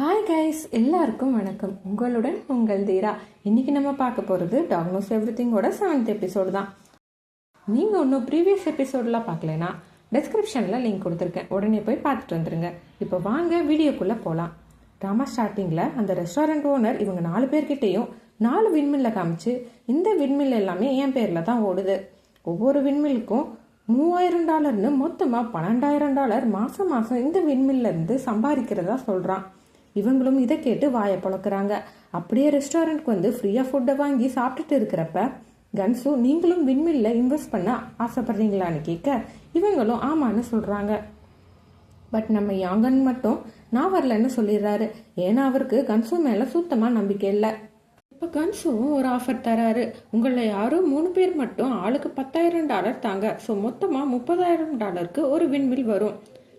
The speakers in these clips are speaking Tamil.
ஹாய் கைஸ் எல்லாருக்கும் வணக்கம். உங்களுடன் உங்கள் தீரா. இன்னைக்கு நம்ம பார்க்க போகிறது டாக்னோஸ் எவ்ரி திங்கோட செவன்த் எபிசோடு தான். நீங்கள் இன்னும் ப்ரீவியஸ் எபிசோடெலாம் பார்க்கலனா டிஸ்கிரிப்ஷனில் லிங்க் கொடுத்துருக்கேன். உடனே போய் பார்த்துட்டு வந்துருங்க. இப்போ வாங்க வீடியோக்குள்ளே போகலாம் ட்ராமா ஸ்டார்டிங்கில் அந்த ரெஸ்டாரண்ட் ஓனர் இவங்க நாலு பேர்கிட்டையும் நாலு விண்மில்ல காமிச்சு இந்த விண்மில் எல்லாமே என் பேரில் தான் ஓடுது. ஒவ்வொரு விண்மில்லுக்கும் மூவாயிரம் டாலர்னு மொத்தமாக பன்னெண்டாயிரம் டாலர் மாதம் மாதம் இந்த விண்மில்ல இருந்து சம்பாதிக்கிறதா சொல்கிறான் இவங்களும் இதை கேட்டு வாயை பழக்கிறாங்க அப்படியே ரெஸ்டாரண்ட்க்கு வந்து ஃப்ரீயாக ஃபுட்டை வாங்கி சாப்பிட்டுட்டு இருக்கிறப்ப கன்சு நீங்களும் விண்மில்ல இன்வெஸ்ட் பண்ண ஆசைப்படுறீங்களான்னு கேட்க இவங்களும் ஆமான்னு சொல்கிறாங்க பட் நம்ம யாங்கன் மட்டும் நான் வரலன்னு சொல்லிடுறாரு. ஏன்னா அவருக்கு கன்சு மேலே சுத்தமாக நம்பிக்கை இல்லை. இப்போ கன்சுவும் ஒரு ஆஃபர் தராரு. உங்களை யாரும் மூணு பேர் மட்டும் ஆளுக்கு பத்தாயிரம் டாலர் தாங்க. ஸோ மொத்தமாக முப்பதாயிரம் டாலருக்கு ஒரு விண்மில் வரும்.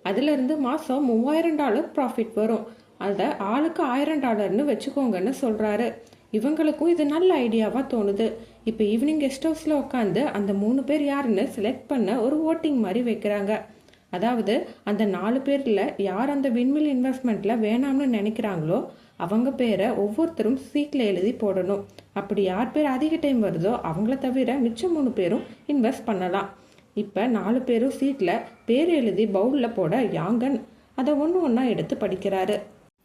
அதுலேருந்து மாதம் மூவாயிரம் டாலர் ப்ராஃபிட் வரும். அதை ஆளுக்கு ஆயிரம் டாலர்னு வச்சுக்கோங்கன்னு சொல்கிறாரு இவங்களுக்கும் இது நல்ல ஐடியாவாக தோணுது. இப்போ ஈவினிங் கெஸ்ட் ஹவுஸில் உட்காந்து அந்த மூணு பேர் யாருன்னு செலக்ட் பண்ண ஒரு ஓட்டிங் மாதிரி வைக்கிறாங்க. அதாவது அந்த நாலு பேரில் யார் அந்த விண்மில் இன்வெஸ்ட்மெண்ட்டில் வேணாம்னு நினைக்கிறாங்களோ அவங்க பேரை ஒவ்வொருத்தரும் சீட்டில் எழுதி போடணும். அப்படி யார் பேர் அதிக டைம் வருதோ அவங்கள தவிர மிச்சம் மூணு பேரும் இன்வெஸ்ட் பண்ணலாம். இப்போ நாலு பேரும் சீட்டில் பேர் எழுதி பவுலில் போட யாங்கன் அதை ஒன்று ஒன்றா எடுத்து படிக்கிறாரு.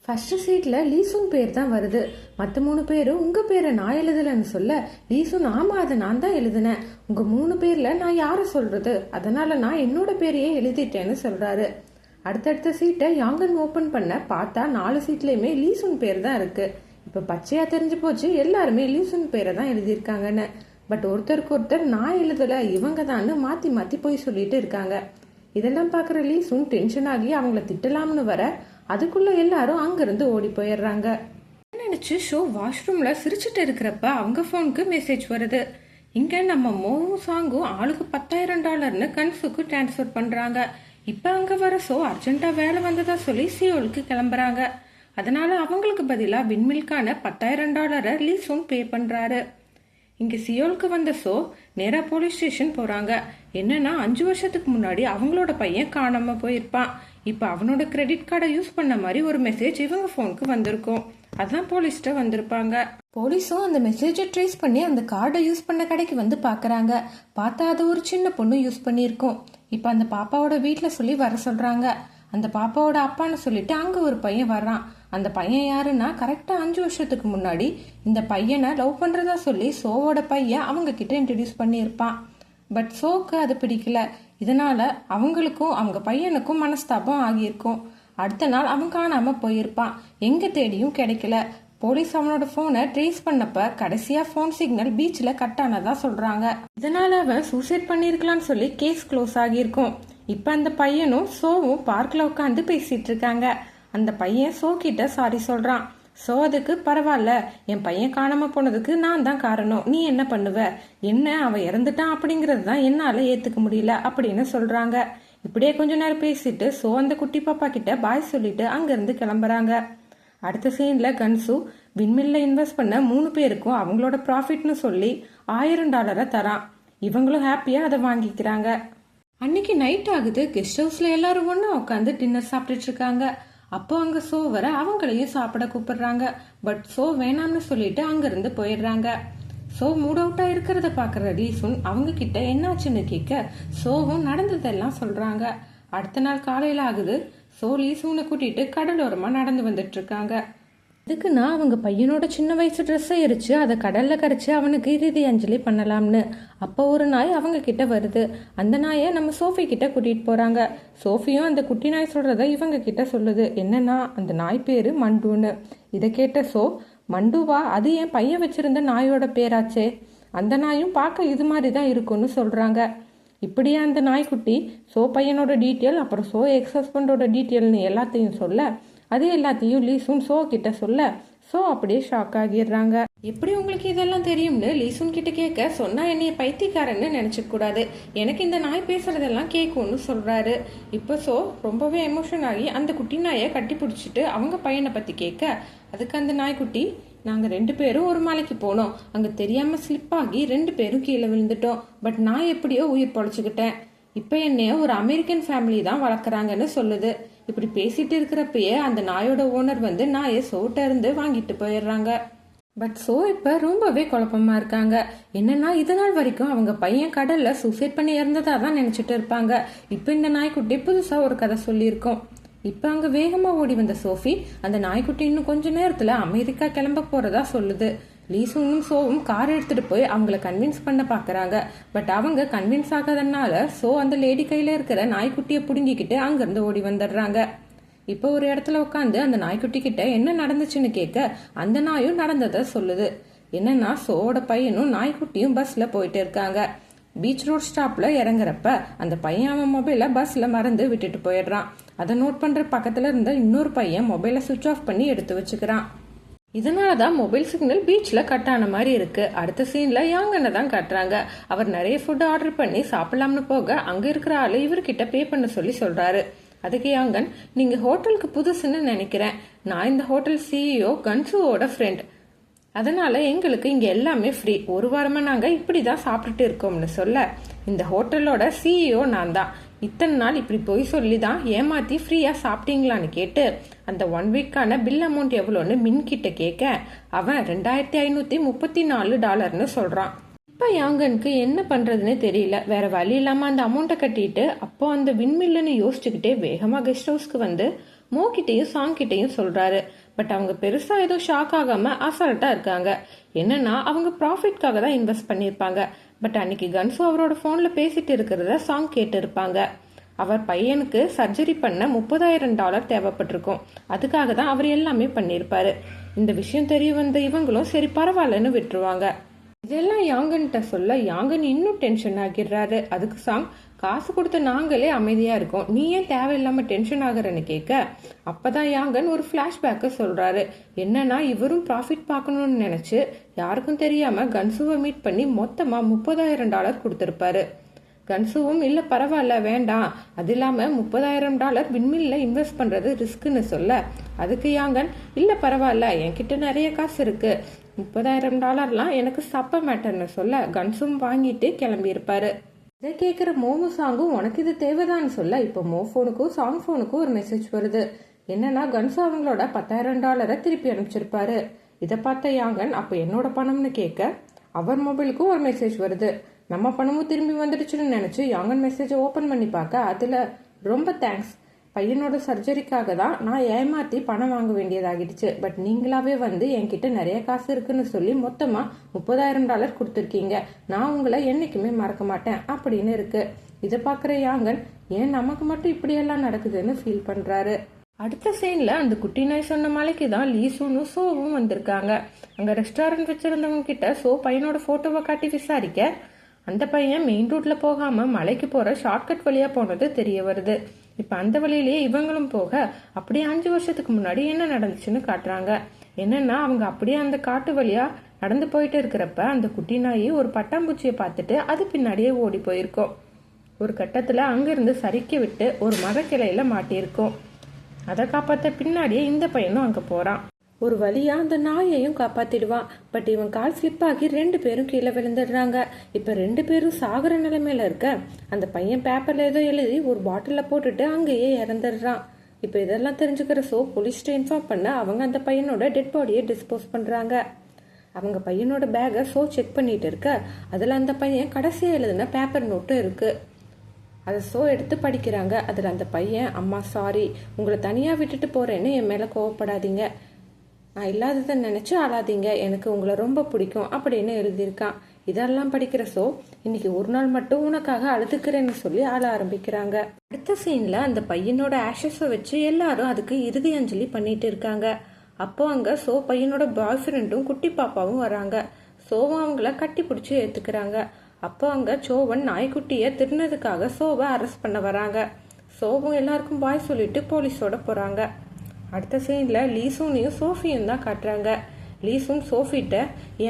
ஃபஸ்ட்டு சீட்டில் லீசுன் பேர் தான் வருது. மற்ற மூணு பேரும் உங்கள் பேரை நான் எழுதலைன்னு சொல்ல லீசுன் ஆமாம் அதை நான் தான் எழுதினேன். உங்கள் மூணு பேரில் நான் யாரை சொல்கிறது அதனால் நான் என்னோட பேரையே எழுதிட்டேன்னு சொல்கிறாரு அடுத்தடுத்த சீட்டை யாங்கன் ஓப்பன் பண்ண பார்த்தா நாலு சீட்லேயுமே லீசுன் பேர் தான் இருக்குது இப்போ பச்சையாக தெரிஞ்சு போச்சு எல்லாருமே லீசுன் பேரை தான் எழுதியிருக்காங்கன்னு. பட் ஒருத்தருக்கு ஒருத்தர் நான் எழுதலை இவங்க தான்னு மாற்றி மாற்றி போய் சொல்லிட்டு இருக்காங்க. இதெல்லாம் பார்க்குற லீசுன் டென்ஷன் ஆகி அவங்கள திட்டலாம்னு வர அதுக்குள்ள எல்லாரும் அங்கிருந்து ஓடி போயிடுறாங்க. நினைச்சு? ஷோ வாஷ்ரூம்ல சிரிச்சிட்டு இருக்கிறப்ப அவங்க ஃபோனுக்கு மெசேஜ் வருது. இங்க நம்ம மோவும் சாங்கும் ஆளுக்கு பத்தாயிரம் டாலர்னு கன்சுக்கு டிரான்ஸ்ஃபர் பண்றாங்க. இப்ப அங்க வர ஷோ அர்ஜென்ட்டாக வேலை வந்ததா சொல்லி சியோலுக்கு கிளம்புறாங்க. அதனால அவங்களுக்கு பதிலா விண்மில்கான பத்தாயிரம் டாலரை லீஸும் பே பண்றாரு. இங்கே சியோலுக்கு வந்த சோ நேராக போலீஸ் ஸ்டேஷன் போகிறாங்க என்னன்னா அஞ்சு வருஷத்துக்கு முன்னாடி அவங்களோட பையன் காணாமல் போயிருப்பான். இப்போ அவனோட கிரெடிட் கார்டை யூஸ் பண்ண மாதிரி ஒரு மெசேஜ் இவங்க ஃபோனுக்கு வந்திருக்கும். அதான் போலீஸ்கிட்ட வந்திருப்பாங்க. போலீஸும் அந்த மெசேஜை ட்ரேஸ் பண்ணி அந்த கார்டை யூஸ் பண்ண கடைக்கு வந்து பார்க்குறாங்க பார்த்தா அது ஒரு சின்ன பொண்ணு யூஸ் பண்ணியிருக்கோம். இப்போ அந்த பாப்பாவோட வீட்டில் சொல்லி வர சொல்கிறாங்க அந்த பாப்பாவோட அப்பான்னு சொல்லிட்டு அங்கே ஒரு பையன் வர்றான். அந்த பையன் யாருன்னா கரெக்டாக அஞ்சு வருஷத்துக்கு முன்னாடி இந்த பையனை லவ் பண்ணுறதா சொல்லி சோவோட பையன் அவங்க கிட்ட இன்ட்ரடியூஸ் பண்ணியிருப்பான். பட் சோக்கு அது பிடிக்கல. இதனால அவங்களுக்கும் அவங்க பையனுக்கும் மனஸ்தாபம் ஆகியிருக்கும். அடுத்த நாள் அவன் காணாமல் போயிருப்பான். எங்கே தேடியும் கிடைக்கல. போலீஸ் அவனோட ஃபோனை ட்ரேஸ் பண்ணப்ப கடைசியாக ஃபோன் சிக்னல் பீச்சில் கட் ஆனதா சொல்கிறாங்க இதனால் அவன் சூசைட் பண்ணியிருக்கலான்னு சொல்லி கேஸ் க்ளோஸ் ஆகியிருக்கும். இப்போ அந்த பையனும் சோவும் பார்க்கில் உட்காந்து பேசிகிட்டு இருக்காங்க. அந்த பையன் சோ கிட்ட சாரி சொல்றான். சோ அதுக்கு பரவாயில்ல என் பையன் காணாம போனதுக்கு நான் தான் காரணம். நீ என்ன பண்ணுவ? என்ன அவன் இறந்துட்டான் அப்படிங்கிறது தான் என்னால ஏத்துக்க முடியல அப்படின்னு சொல்றாங்க. இப்படியே கொஞ்ச நேரம் பேசிட்டு சோ அந்த குட்டி பாப்பா கிட்ட பாய் சொல்லிட்டு அங்கிருந்து கிளம்புறாங்க. அடுத்த சீன்ல கன்சு விண்மில்ல இன்வெஸ்ட் பண்ண மூணு பேருக்கும் அவங்களோட ப்ராஃபிட்னு சொல்லி ஆயிரம் டாலரை தரான். இவங்களும் ஹாப்பியா அதை வாங்கிக்கிறாங்க. அன்னைக்கு நைட் ஆகுது. கெஸ்ட் ஹவுஸ்ல எல்லாரும் ஒண்ணா உட்காந்து டின்னர் சாப்பிட்டுட்டு இருக்காங்க. அப்போ அங்க சோ வர அவங்களையும் சாப்பிட கூப்பிடுறாங்க. பட் சோ வேணாம்னு சொல்லிட்டு அங்கிருந்து போயிடுறாங்க. சோ மூட் அவுட்டா இருக்கிறத பாக்குற ரீசுன் அவங்க கிட்ட என்னாச்சுன்னு கேட்க சோவும் நடந்ததெல்லாம் சொல்றாங்க. அடுத்த நாள் காலையில ஆகுது. சோ லீசூனை கூட்டிட்டு கடலோரமா நடந்து வந்துட்டு இருக்காங்க. இதுக்கு நான் அவங்க பையனோட சின்ன வயசு ட்ரெஸ்ஸை எரிச்சு அதை கடல்ல கரைச்சு அவனுக்கு இறுதி அஞ்சலி பண்ணலாம்னு. அப்போ ஒரு நாய் அவங்க கிட்ட வருது. அந்த நாயை நம்ம சோஃபி கிட்ட கூட்டிட்டு போறாங்க. சோஃபியும் அந்த குட்டி நாய் சொல்றத இவங்க கிட்ட சொல்லுது. என்னன்னா அந்த நாய் பேரு மண்டுன்னு. இதை கேட்ட சோ மண்டுவா அது என் பையன் வச்சிருந்த நாயோட பேராச்சே. அந்த நாயும் பார்க்க இது மாதிரி தான் இருக்கும்னு சொல்றாங்க. இப்படியே அந்த நாய்க்குட்டி? சோ பையனோட டீட்டெயில் அப்புறம் சோ எக்ஸ் ஹஸ்பண்டோட டீட்டெயில்னு எல்லாத்தையும் சொல்ல அது எல்லாத்தையும் லீசுன் சோ கிட்ட சொல்ல சோ அப்படியே ஷாக் ஆகிடுறாங்க. எப்படி உங்களுக்கு இதெல்லாம் தெரியும்னு லீசுன் கிட்ட கேட்க சொன்னா என்னைய பைத்தியக்காரன்னு நினைச்சுக்க கூடாது. எனக்கு இந்த நாய் பேசுறதெல்லாம் கேட்கும்னு சொல்றாரு. இப்போ சோ ரொம்பவே எமோஷன் ஆகி அந்த குட்டி நாயை கட்டி பிடிச்சிட்டு அவங்க பையனை பத்தி கேட்க அதுக்கு அந்த நாய்க்குட்டி நாங்கள் ரெண்டு பேரும் ஒரு மலைக்கு போனோம். அங்கே தெரியாமல் ஸ்லிப் ஆகி ரெண்டு பேரும் கீழே விழுந்துட்டோம். பட் நான் எப்படியோ உயிர் பொழைச்சிக்கிட்டேன். இப்போ என்னைய ஒரு அமெரிக்கன் ஃபேமிலி தான் வளர்க்குறாங்கன்னு சொல்லுது. இப்படி பேசிட்டு இருக்கிறப்பயே அந்த நாயோட ஓனர் வந்து நாயை சோட்ட இருந்து வாங்கிட்டு போயிடுறாங்க. பட் சோ இப்ப ரொம்பவே குழப்பமா இருக்காங்க. என்னன்னா இது நாள் வரைக்கும் அவங்க பையன் கடல்ல சூசைட் பண்ணி இறந்ததாக தான் நினைச்சிட்டு இருப்பாங்க. இப்ப இந்த நாய்க்குட்டி புதுசா ஒரு கதை சொல்லியிருக்கோம். இப்ப அங்க வேகமா ஓடி வந்த சோஃபி அந்த நாய்க்குட்டி இன்னும் கொஞ்ச நேரத்துல அமெரிக்கா கிளம்ப போறதா சொல்லுது. லீசுங்கும் சோவும் கார் எடுத்துட்டு போய் அவங்கள கன்வின்ஸ் பண்ண பாக்குறாங்க. பட் அவங்க கன்வின்ஸ் ஆகாதனால சோ அந்த லேடி கையில இருக்கிற நாய்க்குட்டியை புடுங்கிக்கிட்டு அங்கிருந்து ஓடி வந்துடுறாங்க. இப்போ ஒரு இடத்துல உட்காந்து அந்த நாய்க்குட்டி கிட்ட என்ன நடந்துச்சுன்னு கேட்க அந்த நாயும் நடந்ததை சொல்லுது. என்னன்னா சோவோட பையனும் நாய்க்குட்டியும் பஸ்ல போயிட்டு இருக்காங்க. பீச் ரோட் ஸ்டாப்ல இறங்குறப்ப அந்த பையன் அவன் மொபைலை பஸ்ல மறந்து விட்டுட்டு போயிடுறான். அதை நோட் பண்ற பக்கத்துல இருந்த இன்னொரு பையன் மொபைலை சுவிட்ச் ஆஃப் பண்ணி எடுத்து வச்சுக்கிறான். இதனால தான் மொபைல் சிக்னல் பீச்சில் கட் ஆன மாதிரி இருக்குது அடுத்த சீனில் யாங்கனை தான் கட்டுறாங்க அவர் நிறைய ஃபுட் ஆர்டர் பண்ணி சாப்பிடலாம்னு போக அங்கே இருக்கிற ஆளு இவர்கிட்ட பே பண்ண சொல்லி சொல்கிறாரு அதுக்கு யாங்கன் நீங்கள் ஹோட்டலுக்கு புதுசுன்னு நினைக்கிறேன். நான் இந்த ஹோட்டல் சிஇஓ கன்சுவோட ஃப்ரெண்ட் அதனால் எங்களுக்கு இங்கே எல்லாமே ஃப்ரீ ஒரு வாரமாக நாங்கள் இப்படி தான் சாப்பிட்டுட்டு இருக்கோம்னு சொல்ல. இந்த ஹோட்டலோட சிஇஓ நான் தான். இத்தனை நாள் இப்படி போய் சொல்லி தான் ஏமாத்தி ஃப்ரீயாக சாப்பிட்டீங்களான்னு கேட்டு அந்த ஒன் வீக்கான பில் அமௌண்ட் எவ்வளோன்னு மின்கிட்ட கேட்க அவன் ரெண்டாயிரத்தி ஐநூற்றி முப்பத்தி நாலு டாலர்னு சொல்கிறான் இப்போ யாங்கனுக்கு என்ன பண்ணுறதுன்னு தெரியல. வேறு வழி இல்லாமல் அந்த அமௌண்ட்டை கட்டிட்டு அப்போ அந்த விண்மில்லுன்னு யோசிச்சுக்கிட்டே வேகமாக கெஸ்ட் ஹவுஸ்க்கு வந்து மோ கிட்டேயும் சாங் கிட்டேயும் பட் அவங்க பெருசாக ஏதோ ஷாக் ஆகாமல் அசால்ட்டாக இருக்காங்க. என்னன்னா அவங்க ப்ராஃபிட்காக தான் இன்வெஸ்ட் பண்ணியிருப்பாங்க. பட் அன்னைக்கு கன்சு அவரோட ஃபோனில் பேசிட்டு இருக்கிறத சாங் கேட்டு இருப்பாங்க அவர் பையனுக்கு சர்ஜரி பண்ண முப்பதாயிரம் டாலர் தேவைப்பட்டிருக்கும். அதுக்காக தான் அவர் எல்லாமே பண்ணியிருப்பாரு. இந்த விஷயம் தெரிய வந்த இவங்களும் சரி பரவாயில்லன்னு விட்டுருவாங்க. இதெல்லாம் யாங்கன்ட்ட சொல்ல யாங்கன் இன்னும் டென்ஷன் ஆகிடுறாரு. அதுக்கு சாங் காசு கொடுத்த நாங்களே அமைதியாக இருக்கோம். நீ ஏன் தேவையில்லாமல் டென்ஷன் ஆகிறன்னு கேட்க அப்போதான் யாங்கன் ஒரு ஃப்ளாஷ்பேக்கை சொல்கிறாரு என்னன்னா இவரும் ப்ராஃபிட் பார்க்கணும்னு நினச்சி யாருக்கும் தெரியாமல் கன்சுவை மீட் பண்ணி மொத்தமாக முப்பதாயிரம் டாலர் கொடுத்துருப்பாரு. கன்சுவும் இல்ல பரவாயில்ல வேண்டாம். அது இல்லாம முப்பதாயிரம் டாலர் விண்மில்ல இன்வெஸ்ட் பண்றது ரிஸ்க்குன்னு சொல்ல. அதுக்கு யாங்கன் இல்ல பரவாயில்ல என்கிட்ட நிறைய காசு இருக்கு. முப்பதாயிரம் டாலர்லாம் எனக்கு சப்ப மேட்டர்னு சொல்ல கன்சும் வாங்கிட்டு கிளம்பி இருப்பாரு இதை கேட்குற மோமு சாங்கும் உனக்கு இது தேவைதான்னு சொல்ல இப்போ மோ ஃபோனுக்கும் சாங் ஃபோனுக்கும் ஒரு மெசேஜ் வருது. என்னன்னா கன்சு அவங்களோட பத்தாயிரம் டாலரை திருப்பி அனுப்பிச்சிருப்பாரு. இதை பார்த்த யாங்கன் அப்போ என்னோட பணம்னு கேட்க அவர் மொபைலுக்கும் ஒரு மெசேஜ் வருது. நம்ம பணமும் திரும்பி வந்துடுச்சுன்னு நினச்சி யாங்கன் மெசேஜை ஓப்பன் பண்ணி பார்க்க அதில் ரொம்ப தேங்க்ஸ் பையனோட சர்ஜரிக்காக தான் நான் ஏமாற்றி பணம் வாங்க வேண்டியதாகிடுச்சு. பட் நீங்களாவே வந்து என்கிட்ட நிறைய காசு இருக்குன்னு சொல்லி மொத்தமாக முப்பதாயிரம் டாலர் கொடுத்துருக்கீங்க. நான் உங்களை என்றைக்குமே மறக்க மாட்டேன் அப்படின்னு இருக்கு. இதை பார்க்குற யாங்கன் ஏன் நமக்கு மட்டும் இப்படியெல்லாம் நடக்குதுன்னு ஃபீல் பண்ணுறாரு அடுத்த சீனில் அந்த குட்டி நாய் சொன்ன மலைக்கு தான் லீசுனும் சோவும் வந்திருக்காங்க. அங்கே ரெஸ்டாரண்ட் வச்சிருந்தவங்க கிட்ட சோ பையனோட ஃபோட்டோவை காட்டி விசாரிக்க அந்த பையன் மெயின் ரூட்டில் போகாமல் மலைக்கு போகிற ஷார்ட்கட் வழியாக போனது தெரிய வருது. இப்போ அந்த வழியிலேயே இவங்களும் போக அப்படியே அஞ்சு வருஷத்துக்கு முன்னாடி என்ன நடந்துச்சுன்னு காட்டுறாங்க. என்னன்னா அவங்க அப்படியே அந்த காட்டு வழியாக நடந்து போயிட்டு இருக்கிறப்ப அந்த குட்டி நாய் ஒரு பட்டாம்பூச்சியை பார்த்துட்டு அது பின்னாடியே ஓடி போயிருக்கோம். ஒரு கட்டத்தில் அங்கிருந்து சறுக்கி விட்டு ஒரு மரக்கிளையில் மாட்டியிருக்கோம். அதை காப்பாற்ற பின்னாடியே இந்த பையனும் அங்கே போகிறான் ஒரு வழியா அந்த நாயையும் காப்பாத்திடுவான் பட் இவன் கால் ஸ்லிப் ஆகி ரெண்டு பேரும் கீழே விழுந்துடுறாங்க. இப்ப ரெண்டு பேரும் சாகுற நிலைமையில இருக்க அந்த பையன் பேப்பர்ல ஏதோ எழுதி ஒரு பாட்டில போட்டுட்டு அங்கேயே இறந்துடுறான். இப்ப இதெல்லாம் தெரிஞ்சுக்கிற சோ போலீஸ்ட்ட இன்ஃபார்ம் பண்ண அவங்க அந்த பையனோட டெட் பாடியை டிஸ்போஸ் பண்றாங்க. அவங்க பையனோட பேக்கை சோ செக் பண்ணிட்டு இருக்க அதுல அந்த பையன் கடைசியா எழுதின பேப்பர் நோட்டும் இருக்கு. அதை சோ எடுத்து படிக்கிறாங்க. அதில் அந்த பையன் அம்மா சாரி உங்களை தனியாக விட்டுட்டு போகிறேன்னு என் மேலே கோவப்படாதீங்க. நான் இல்லாததை நினச்சி அழாதீங்க எனக்கு உங்களை ரொம்ப பிடிக்கும் அப்படின்னு எழுதியிருக்கான் இதெல்லாம் படிக்கிற சோ இன்னைக்கு ஒரு நாள் மட்டும் உனக்காக அழுதுக்கிறேன்னு சொல்லி ஆள ஆரம்பிக்கிறாங்க. அடுத்த சீன்ல அந்த பையனோட ஆஷஸை வச்சு எல்லாரும் அதுக்கு இறுதி அஞ்சலி பண்ணிட்டு இருக்காங்க. அப்போ அங்க சோ பையனோட பாய் ஃப்ரெண்டும் குட்டி பாப்பாவும் வராங்க. சோவும் அவங்கள கட்டி பிடிச்சி ஏத்துக்கிறாங்க. அப்போ அங்க சோவன் நாய்க்குட்டியை திருனதுக்காக சோவை அரெஸ்ட் பண்ண வராங்க. சோவும் எல்லாருக்கும் பாய் சொல்லிட்டு போலீஸோட போறாங்க. அடுத்த சீனில் லீசூனையும் சோஃபியும் தான் காட்டுறாங்க. லீசும் சோஃபிட்ட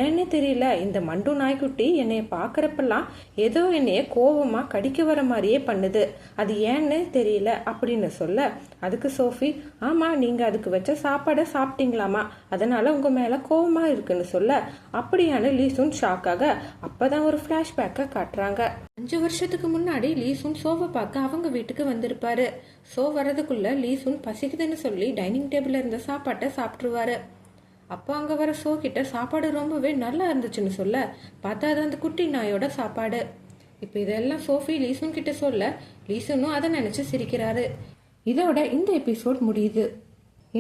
ஏன்னே தெரியல இந்த மண்டு நாய்க்குட்டி என்னைய பார்க்குறப்பெல்லாம் ஏதோ என்னைய கோபமாக கடிக்க வர மாதிரியே பண்ணுது. அது ஏன்னு தெரியல அப்படின்னு சொல்ல அதுக்கு சோஃபி ஆமாம் நீங்கள் அதுக்கு வச்ச சாப்பாடை சாப்பிட்டீங்களாமா? அதனால் உங்கள் மேலே கோபமாக இருக்குன்னு சொல்ல அப்படியான லீசும் ஷாக்காக அப்போ தான் ஒரு ஃப்ளாஷ்பேக்கை காட்டுறாங்க. அஞ்சு வருஷத்துக்கு முன்னாடி லீசுன் சோவை பார்க்க அவங்க வீட்டுக்கு வந்திருப்பாரு. சோ வரதுக்குள்ள லீசுன் பசிக்குதுன்னு சொல்லி டைனிங் டேபிள்ல இருந்த சாப்பாட்டை சாப்பிட்டுருவாரு. அப்போ அங்க வர சோ கிட்ட சாப்பாடு ரொம்பவே நல்லா இருந்துச்சுன்னு சொல்ல பார்த்தா அது அந்த குட்டி நாயோட சாப்பாடு. இப்போ இதெல்லாம் சோஃபி லீசுன் கிட்ட சொல்ல லீசுனும் அதை நினைச்சு சிரிக்கிறாரு. இதோட இந்த எபிசோட் முடியுது.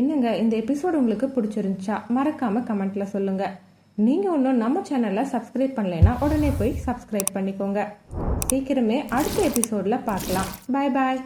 என்னங்க இந்த எபிசோட் உங்களுக்கு பிடிச்சிருந்துச்சா? மறக்காம கமெண்ட்ல சொல்லுங்கள் நீங்கள் இன்னும் நம்ம சேனலை சப்ஸ்கிரைப் பண்ணலைன்னா உடனே போய் சப்ஸ்கிரைப் பண்ணிக்கோங்க. சீக்கிரமே அடுத்த எபிசோடில் பார்க்கலாம். பாய் பாய்